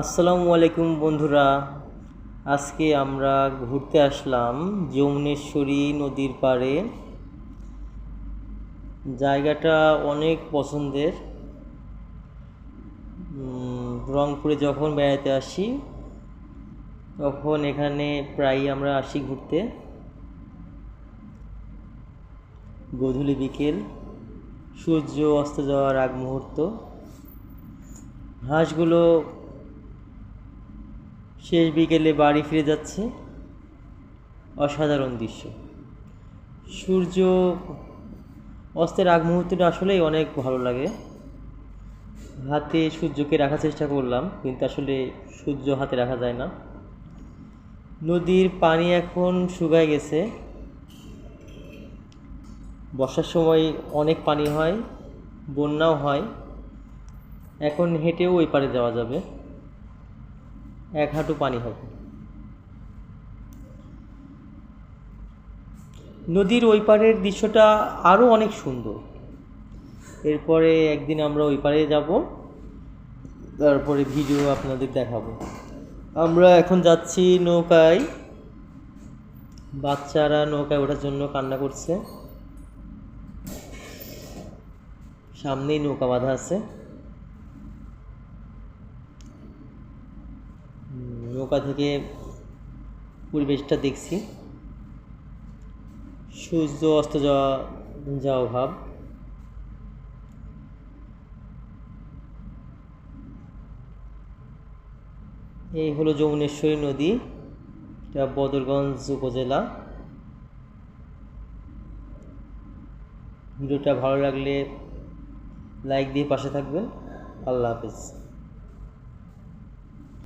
আসসালামু আলাইকুম বন্ধুরা। আজকে আমরা ঘুরতে আসলাম যমুনেশ্বরী নদীর পাড়ে। জায়গাটা অনেক পছন্দের। রংপুরে যখন বেড়াতে আসি, তখন এখানে প্রায়ই আমরা আসি ঘুরতে। গোধূলি বিকেল, সূর্য অস্ত যাওয়ার আগ মুহূর্ত। হাঁসগুলো শেষ বিকেলে বাড়ি ফিরে যাচ্ছে অসাধারণ দৃশ্য। সূর্য অস্তের আগ মুহূর্তটা আসলেই অনেক ভালো লাগে। হাতে সূর্যকে রাখার চেষ্টা করলাম, কিন্তু আসলে সূর্য হাতে রাখা যায় না। নদীর পানি এখন শুকায় গেছে। বর্ষার সময় অনেক পানি হয়, বন্যাও হয়। এখন হেঁটেও ওই পারে যাওয়া যাবে। এক হাঁটু পানি হবে। নদীর ওই পারের দৃশ্যটা আরও অনেক সুন্দর। এরপরে একদিন আমরা ওই পারে যাব। তারপরে ভিডিও আপনাদের দেখাবো। আমরা এখন যাচ্ছি নৌকায়। বাচ্চারা নৌকায় ওঠার জন্য কান্না করছে। সামনেই নৌকা বাঁধা আছে। নৌকা থেকে পরিবেশটা দেখছি। সূর্য অস্ত যাওয়া যাওয়া ভাব। এই হলো যমুনেশ্বরী নদী, এটা বদরগঞ্জ উপজেলা। ভিডিওটা ভালো লাগলে লাইক দিয়ে পাশে থাকবেন। আল্লাহ হাফেজ।